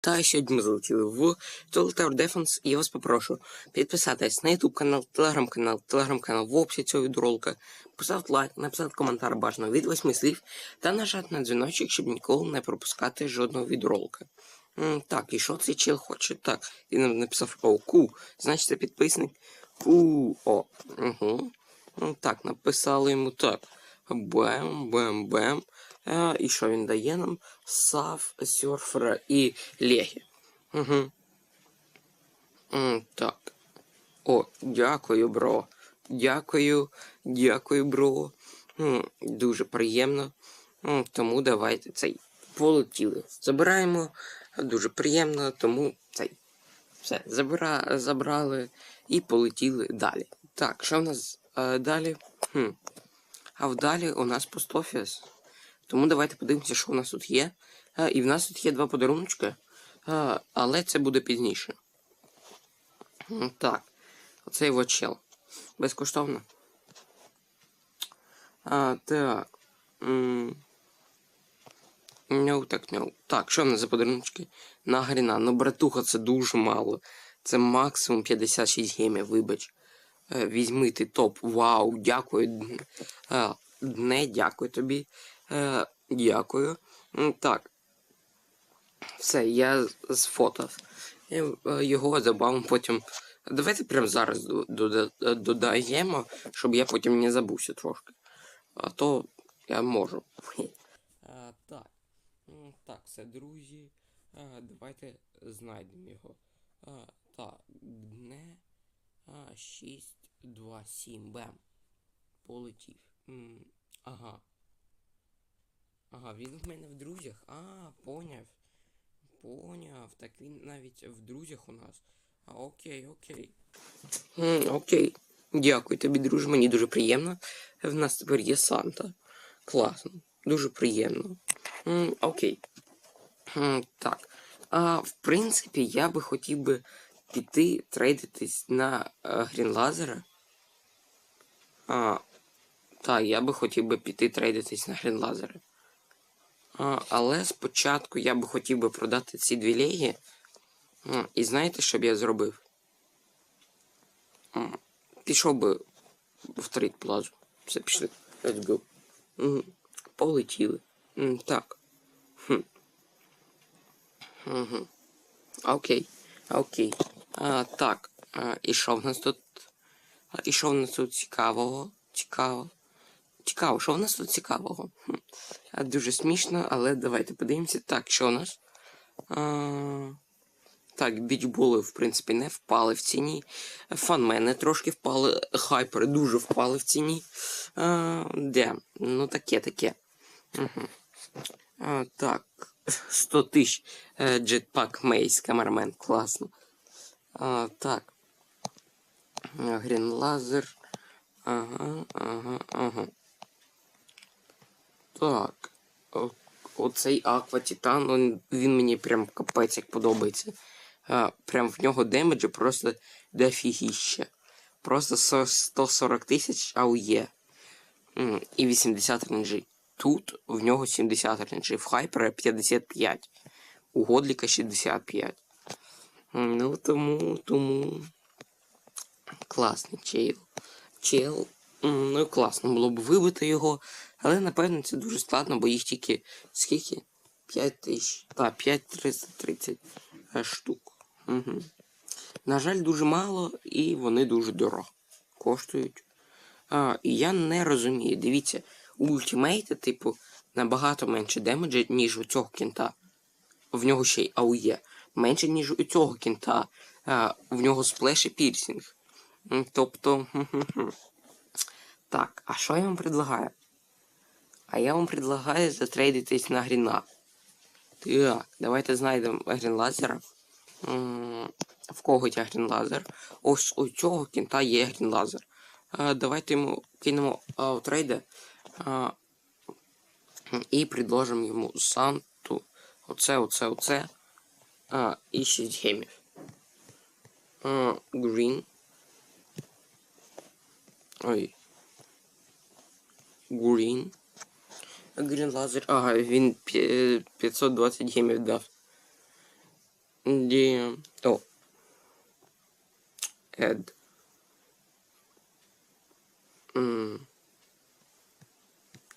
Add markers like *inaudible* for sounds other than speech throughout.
Та сьогодні залетіли в Total Tower Defense, і я вас попрошу підписатись на YouTube канал, телеграм-канал, телеграм-канал в описі цього відеоролика, поставити лайк, написати коментар бажано від восьми слів та нажати на дзвіночок, щоб ніколи не пропускати жодного відеоролика. Так, і що цей чел хоче? Так, він нам написав о, ку, значить це підписник. Ку, о, угу. Так, написали йому так. Бем, бем, бем. Е, і що він дає нам? Сав, серфера і легі. Угу. Так. О, дякую, бро. Дякую, дякую, бро. Дуже приємно. Тому давайте цей полетіли. Забираємо. Дуже приємно, тому цей. Все, забира, забрали і полетіли далі. Так, що в нас е, далі? Хм. А вдалі у нас постофіс. Тому давайте подивимося, що у нас тут є. А, і в нас тут є два подаруночки. А, але це буде пізніше. Так. Оцей вот чел. Безкоштовно. А, так. No, так, no. Так, що в нас за подаруночки? На Гріна. Ну, братуха, це дуже мало. Це максимум 56 гемів, вибач. Е, Візьми ти топ. Вау, дякую. Е, Не дякую тобі. Е, Дякую. Так. Все, я з-. Я, е, Його забавимо потім. Давайте прямо зараз е, додаємо, щоб я потім не забувся трошки. А то я можу. А, так. Так, все, друзі. А, давайте знайдемо його. А, так, гне. А, 6, 2, 7, бем. Полетів. М, ага. Ага, він в мене в друзях. А, поняв. Поняв. Так він навіть в друзях у нас. А, окей, окей. М, окей. Дякую тобі, друже, мені дуже приємно. В нас тепер є Санта. Класно. Дуже приємно. М, окей. М, так. А, в принципі, я би хотів би піти трейдитись на е, Грінлазера. А, так, я би хотів би піти трейдитись на Грінлазера. Але спочатку я би хотів би продати ці дві легі. А, і знаєте, що б я зробив? Пішов би в трейд плазу. Все, пішли. Let's go. Полетіли. Так. Окей. Окей. Так. І що в нас тут? А, і що в нас тут цікавого? Цікаво. Цікаво, що в нас тут цікавого? Хм. Дуже смішно, але давайте подивимося. Так, що у нас? А, так, бічболи, в принципі, не впали в ціні. Фанмени трошки впали. Хайпери дуже впали в ціні. А, де? Ну таке, таке. Угу. А, так. 100 тисяч джетпак Мейс, камермен, класно. А, так. Грін лазер. Ага, ага, ага. Так. О, оцей Аква Титан, він, мені прям капець як подобається. А, прям в нього демеджу просто дофігіще. Просто 140 тисяч АУЄ. І 80 ренджі. Тут в нього 70 ренджі. В Хайпера 55. У Годліка 65. Ну тому, тому. Класний чел. Чел. Ну класно було б вибити його. Але напевно це дуже складно, бо їх тільки скільки? 5 тисяч. Так, 5330 е, штук. Угу. На жаль, дуже мало, і вони дуже дорого коштують. А, і я не розумію. Дивіться, у ультимейта, типу, набагато менше демеджа, ніж у цього кінта. В нього ще й АУЄ. Менше, ніж у цього кінта. А, в нього сплеш і пірсінг. Тобто. Так, а що я вам предлагаю? А я вам предлагаю затрейдитись на гріна. Так, давайте знайдемо грінлазера. В кого є грінлазер? Ось у цього кінта є грінлазер. А, давайте йому кинемо а, в трейди а, і предложимо йому Санту. Оце, оце, оце. А, і 6 гемів. Green. Ой. Green. Green Laser. Ага, він 520 гемів дав. Ді... О. Ед.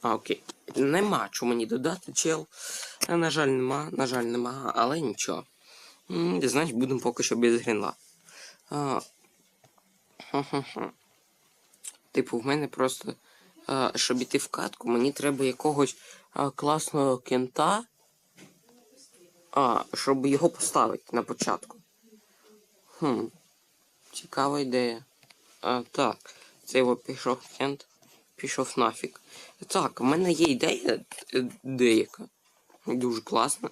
А, окей. Нема чого мені додати, чел. Е, На жаль, нема, на жаль, нема, але нічого. Значить, будемо поки що без грінла. Типу, в мене просто, щоб іти в катку, мені треба якогось класного кента, а, щоб його поставити на початку. Хм. Цікава ідея. Так, це його пішов кент. Пішов нафіг. Так, в мене є ідея е, деяка. Дуже класна.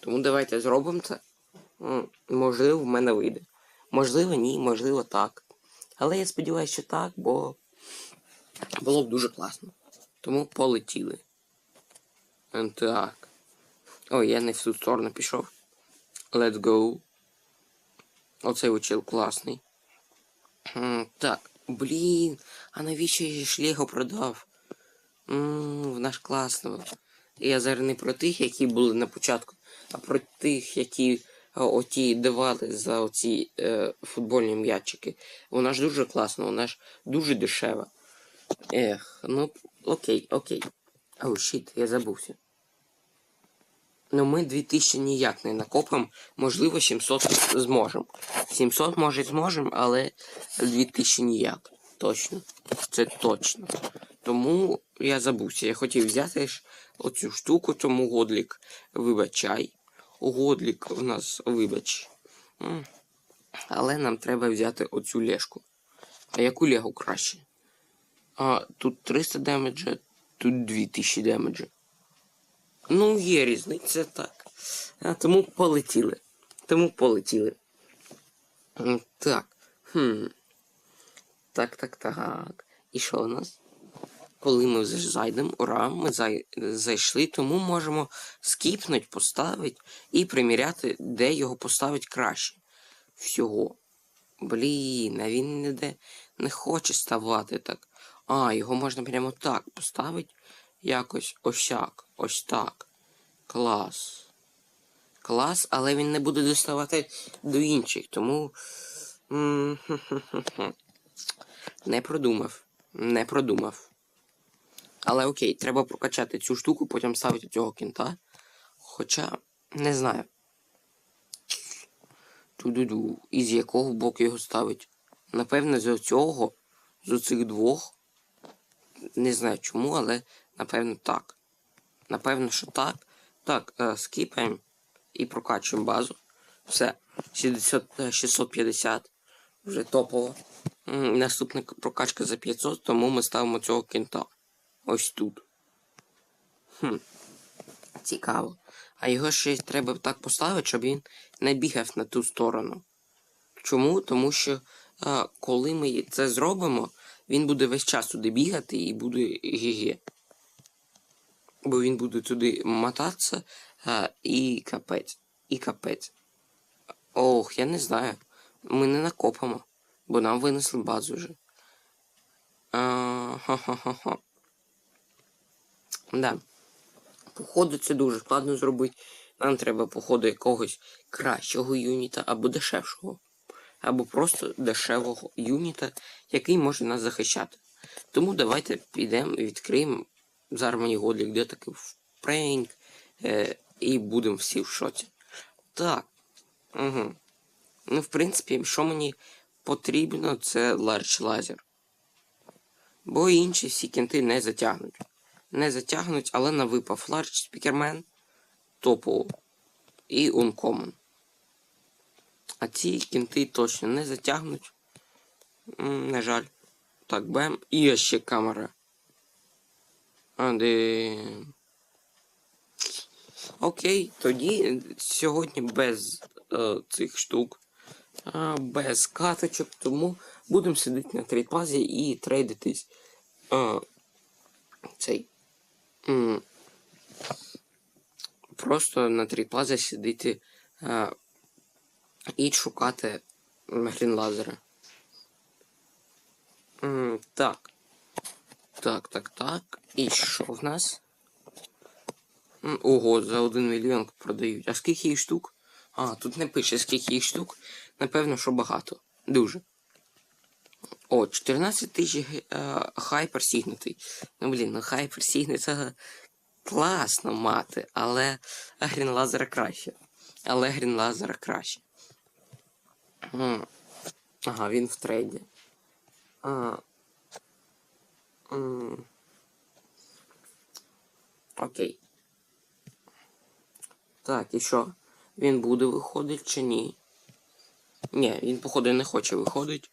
Тому давайте зробимо це. Можливо, в мене вийде. Можливо, ні, можливо, так. Але я сподіваюся, що так, бо було б дуже класно. Тому полетіли. Так. Ой, я не в ту сторону пішов. Let's go. Оцей учил класний. Так, блін, а навіщо я ж Лего продав? М, В наш класно. Я зараз не про тих, які були на початку, а про тих, які е, оті давали за оці е, футбольні м'ячики. Вона ж дуже класна, вона ж дуже дешева. Ех, ну окей, окей. Оу, щит, я забувся. Ну ми 2000 ніяк не накопимо, можливо, 700 зможемо. 700 може зможемо, але 2000 ніяк. Точно. Це точно. Тому я забувся. Я хотів взяти ж оцю штуку, тому годлік вибачай. Годлік у нас вибач. Але нам треба взяти оцю лешку. А яку легу краще? А, тут 300 демеджа, тут 2000 демеджа. Ну, є різниця так. А, тому полетіли. Тому полетіли. Так. Хм. Так, так, так. І що у нас? Коли ми вже зайдемо, ура, ми зай... зайшли, тому можемо скіпнуть, поставити і приміряти, де його поставити краще. Всього. Блін, а він ніде не хоче ставати так. А, його можна прямо так поставити. Якось ось так, ось так. Клас. Клас, але він не буде доставати до інших, тому. *laughs* Не продумав. Не продумав. Але окей, треба прокачати цю штуку, потім ставити цього кінта. Хоча, не знаю. Ту-ду-ду. І з якого боку його ставить? Напевне, з цього, з оцих двох. Не знаю чому, але напевно так. Напевно, що так. Так, е, скіпаємо і прокачуємо базу. Все. 60, е, 650. Вже топово. Наступна прокачка за 500, тому ми ставимо цього кента. Ось тут. Хм. Цікаво. А його ще треба так поставити, щоб він не бігав на ту сторону. Чому? Тому що а, коли ми це зробимо, він буде весь час туди бігати і буде ГГ. Бо він буде туди мотатися а, і капець. І капець. Ох, я не знаю. Ми не накопимо, бо нам винесли базу вже. Ха-ха-ха-ха. Да. Походу, це дуже складно зробити. Нам треба, походу, якогось кращого юніта або дешевшого. Або просто дешевого юніта, який може нас захищати. Тому давайте підемо і відкриємо. Зараз мені годлік де такий прейнг. Е, і будемо всі в шоці. Так. Угу. Ну, в принципі, що мені потрібно, це ларч лазер. Бо інші всі кінти не затягнуть. Не затягнуть, але на випав ларч спікермен, топово і ункомон. А ці кінти точно не затягнуть. На жаль. Так, бем. І ще камера. Один. Окей, тоді сьогодні без е, цих штук, е, без каточок, тому будемо сидіти на трейдплазі і трейдитись. Е, цей. м, Просто на трейдплазі сидіти е, і шукати грінлазера. Так. Так, так, так. І що в нас? Ого, за один мільйон продають. А скільки їх штук? А, тут не пише, скільки їх штук. Напевно, що багато. Дуже. О, 14 тисяч хайпер сігнутий. Ну, блін, ну хайпер сігнутий класно мати, але грін лазера краще. Але грін лазера краще. Ага, він в трейді. А. Окей. Так, і що? Він буде виходити чи ні? Ні, він, походу, не хоче виходити.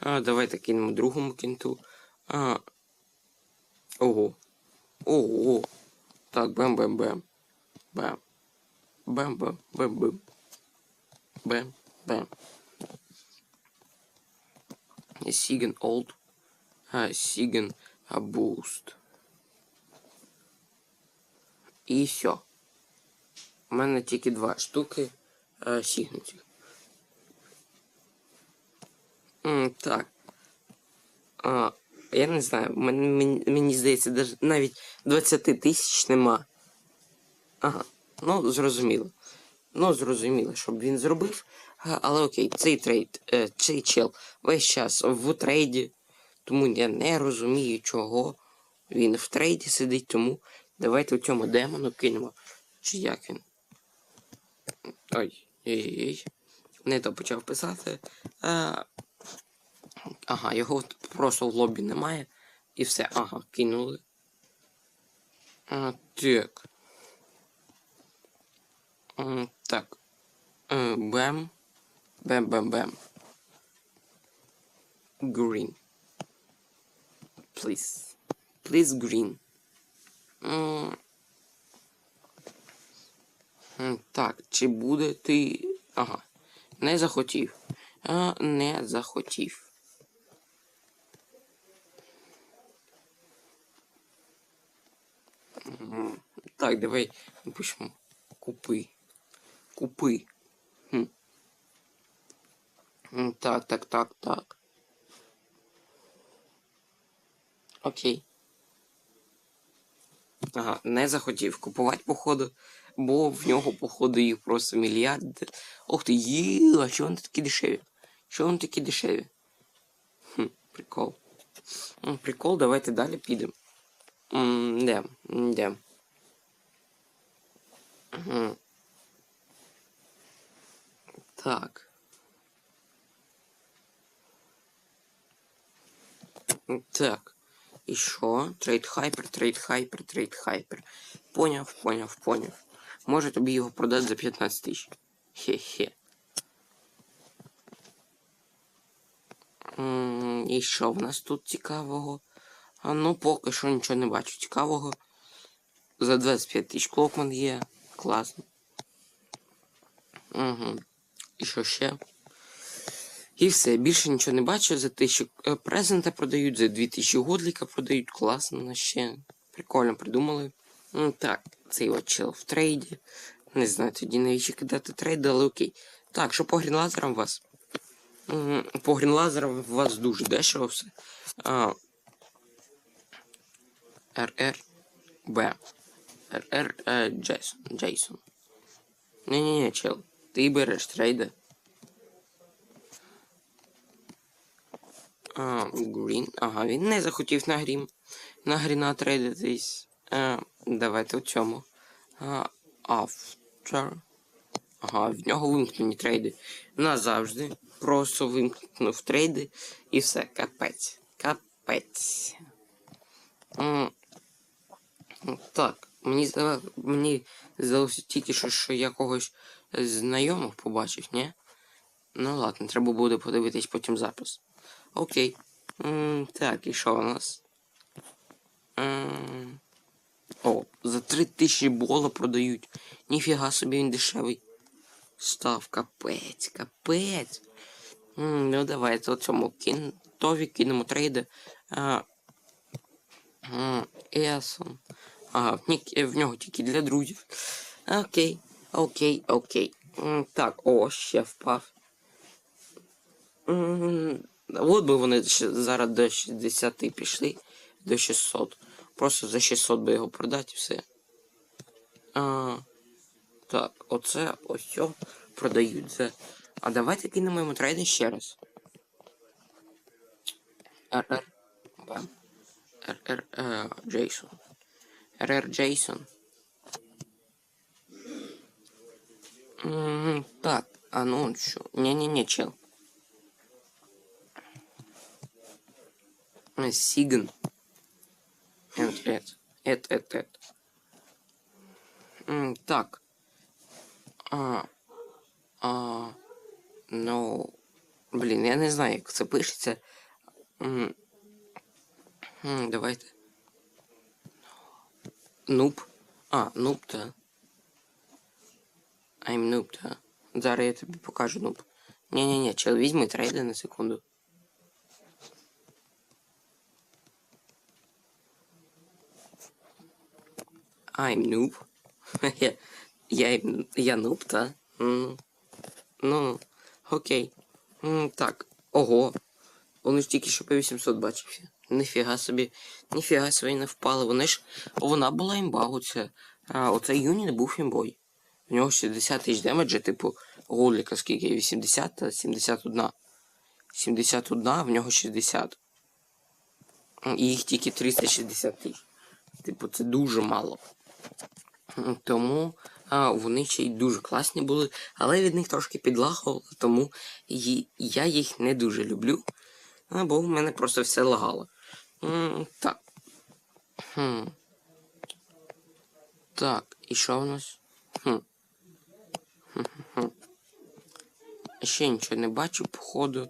А, давайте кинемо другому кінту. А. Ого. Ого. Так, бем-бем-бем. Бем. Бем-бем-бем-бем. Бем-бем. Олд. А, Сіген Буст. І все. У мене тільки два штуки сігнуті. М, так. А, я не знаю, мені, мені, здається, навіть 20 тисяч нема. Ага, ну зрозуміло. Ну, зрозуміло, щоб він зробив. А, але окей, цей трейд, е, цей чел весь час в трейді. Тому я не розумію, чого він в трейді сидить, тому давайте у цьому демону кинемо. Чи як він? Ой, ой-ой-ой. Не то почав писати. А, ага, його просто в лобі немає. І все. Ага, кинули. А, так. М, Так. Е, Бем. Бем-бем-бем. Green. Please. Please green. Так, чи буде ти. Ага. Не захотів. А, не захотів. Так, давай напишемо. Купи. Купи. Хм. Так, так, так, так. Окей. Ага, не захотів купувати, походу, бо в нього, походу, їх просто мільярди. Ох ти, є, а чого вони такі дешеві? Чого вони такі дешеві? Хм, прикол. Прикол, давайте далі підемо. Де? Де? Мгм. Так. Так. І що? Трейд хайпер, трейд хайпер, трейд хайпер. Поняв, поняв, поняв. Може тобі його продати за 15 тисяч. Хе-хе. І що в нас тут цікавого? А ну поки що нічого не бачу цікавого. За 25 тисяч клокман є. Класно. Угу. І що ще? І все, більше нічого не бачу. За 1000 е, презента продають, за 2000 годліка продають. Класно, ще. Прикольно придумали. Ну, так, цей от чел в трейді. Не знаю, тоді навіщо кидати трейд, але окей. Так, що по грінлазерам у вас? По грінлазерам у вас дуже дешево все. А, РР Б. РР е, Джейсон. Джейсон. Ні-ні-ні, чел. Ти береш трейди. А, Грін. Ага, він не захотів на грім. На гріна трейдитись. А, давайте у цьому. А, After. Ага, в нього вимкнені трейди. Назавжди. Просто вимкнув трейди і все. Капець. Капець. М, Так, мені здалося, мені здалося тільки що, що я когось знайомих побачив, ні? Ну ладно, треба буде подивитись потім запис. Окей. М, так, і що у нас? М, О, за 3000 бола продають. Ніфіга собі він дешевий. Став капець, капець. М, ну давайте цьому кінтові кинемо трейди. А, Есон. Ага, в, в нього тільки для друзів. Окей, окей, окей. Так, о, ще впав. От би вони зараз до 60 пішли, до 600. Просто за 600 би його продати і все. А, так, оце ось цьо продають за. А давайте кинемо йому трейди ще раз. РР. РР е, Джейсон. РР Джейсон. Так, а ну що? Не-не-не, чел. Сигн. Эт, эт, эт, эт, эт. М, Так. А, а, ну, блін, я не знаю, як це пишеться. М, м, Давайте. Нуб. А, нуб, та. I'm нуб, та. Зараз я тобі покажу нуб. Ні-ні-ні, чел, візьми трейди на секунду. I'm noob. *laughs* я, я, я нуб, та? Ну, окей. Так, ого. Вони ж тільки що по 800 бачився. Ніфіга собі, ніфіга собі не впали. Вони ж, вона була імба, оце. А, оцей юніт був імбой. У нього 60 тисяч демеджа, типу, голіка скільки? 80 та 71. 71, а в нього 60. І їх тільки 360 тисяч. Типу, це дуже мало. Тому а, вони ще й дуже класні були, але від них трошки підлагало, тому я їх не дуже люблю. Бо в мене просто все лагало. М, Так. Хм. Так, і що в нас? Хм. Ще нічого не бачу, походу.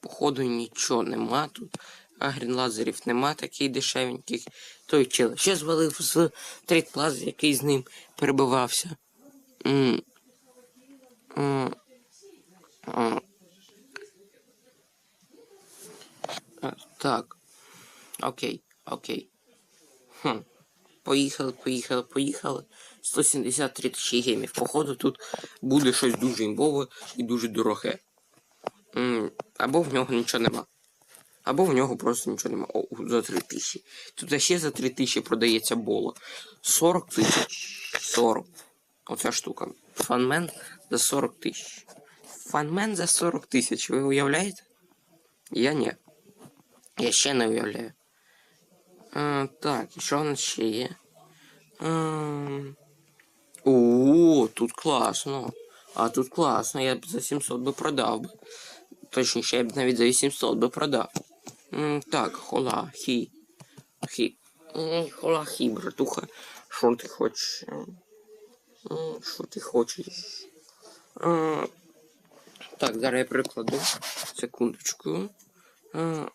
Походу нічого нема тут. А грінлазерів нема таких дешевеньких. Той чел ще звалив з трейдплази, який з ним перебивався. М. Так. Окей, окей. Хм. Поїхали, поїхали, поїхали. 173 тисячі геймів. Походу тут буде щось дуже імбове і дуже дороге. Або в нього нічого нема. Або в нього просто нічого нема. О, за 3 тисячі. Тут ще за 3 тисячі продається боло. 40 тисяч. 40. Оця штука. Фанмен за 40 тисяч. Фанмен за 40 тисяч. Ви уявляєте? Я ні. Я ще не уявляю. А, так, і що в нас ще є? А, о, тут класно. А тут класно, я б за 700 би продав би. Точніше, я б навіть за 800 би продав. Так, хола, хі. Хі. Хола, хі, братуха. Що ти хочеш? Що ти хочеш? Так, зараз я прикладу. Секундочку. А,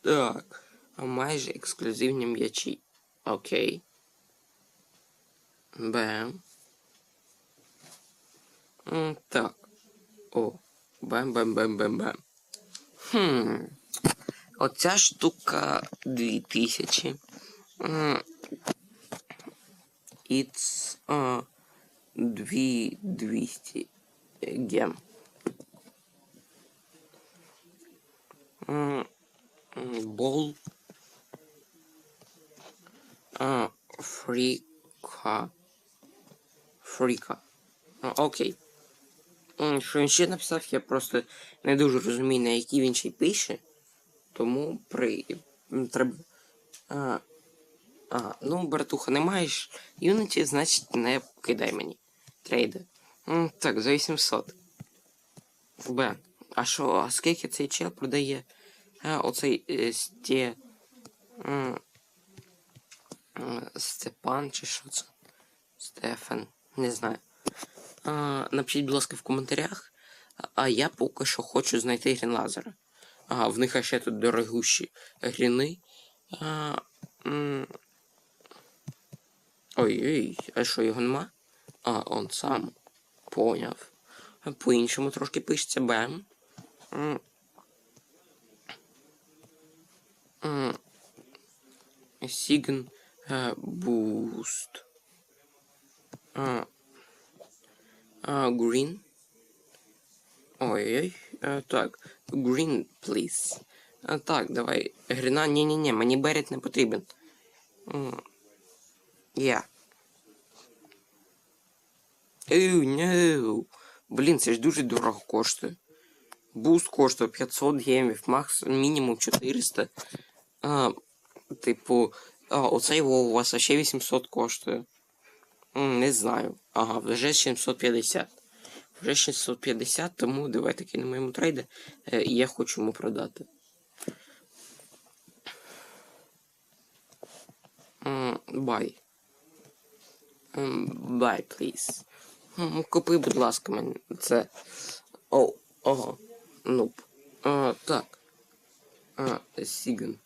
так. Майже ексклюзивні м'ячі. Окей. Бем. Так. О. Бем-бем-бем-бем-бем. Хм. Оця штука 2000. М, It's uh, 2200 гем. Бол. А, Фріка. Фріка. А, Окей. Що він ще написав, я просто не дуже розумію, на якій він ще й пише. Тому при... треба. А, а, ну, братуха, не маєш Unity, значить не кидай мені. Трейди. Так, за 800. Б. А що, а скільки цей чел продає? А, оцей е, сте. Степан чи що це? Стефан. Не знаю. Напишіть, будь ласка, в коментарях. А я поки що хочу знайти грінлазера. Ага, в них ще тут дорогущі гріни. Ой-ой, а що його нема? А, он сам. Поняв. По-іншому трошки пишеться Бем. М. М. Сігн е, Буст. А. Green. Ой-ой. Так. Green, please. А, так, давай. Грина, ні-ні-ні, мені Берет не потрібен. Я. Еу, не. Блін, це ж дуже дорого коштує. Буст коштує 500 гемів, макс мінімум 400. А, типу, а, оцей у вас ще 800 коштує. Не знаю. Ага, вже 750. Вже 650, тому давайте кинемо йому трейди. Е, і я хочу йому продати. М, Buy, please. Купи, будь ласка, мені це. О, ого. Нуп. А, так. А, Сіган.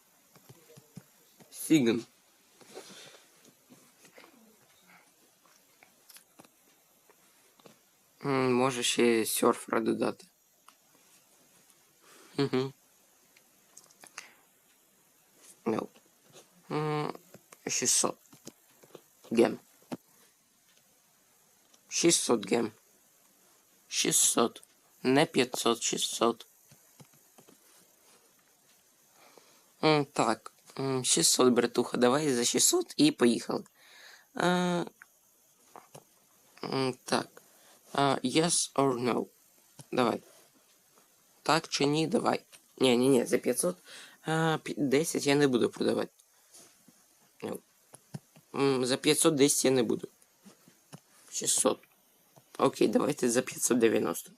Сіган. Може ще серфера додати. Угу. No. М, 600. Гем. 600 гем. 600. Не 500, 600. М, Так. М, 600, братуха. Давай за 600 і поїхали. А, так. А, yes or no. Давай. Так чи ні, давай. Ні, ні, ні, за 500. А, 10 я не буду продавати. Ну. За 510 я не буду. 600. Окей, давайте за 590.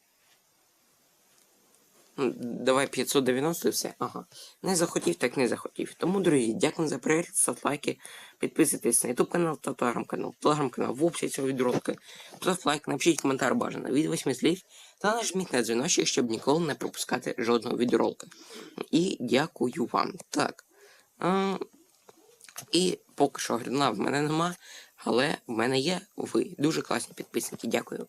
М, Давай 590 і все. Ага. Не захотів, так не захотів. Тому, друзі, дякую за перегляд, ставте лайки, підписуйтесь на YouTube канал та телеграм-канал. Телеграм-канал в описі цього відеоролика. Поставте лайк, напишіть коментар бажано від 8 слів та нажміть на дзвіночок, щоб ніколи не пропускати жодного відеоролика. І дякую вам. Так. А, і поки що грина в мене нема, але в мене є ви. Дуже класні підписники. Дякую.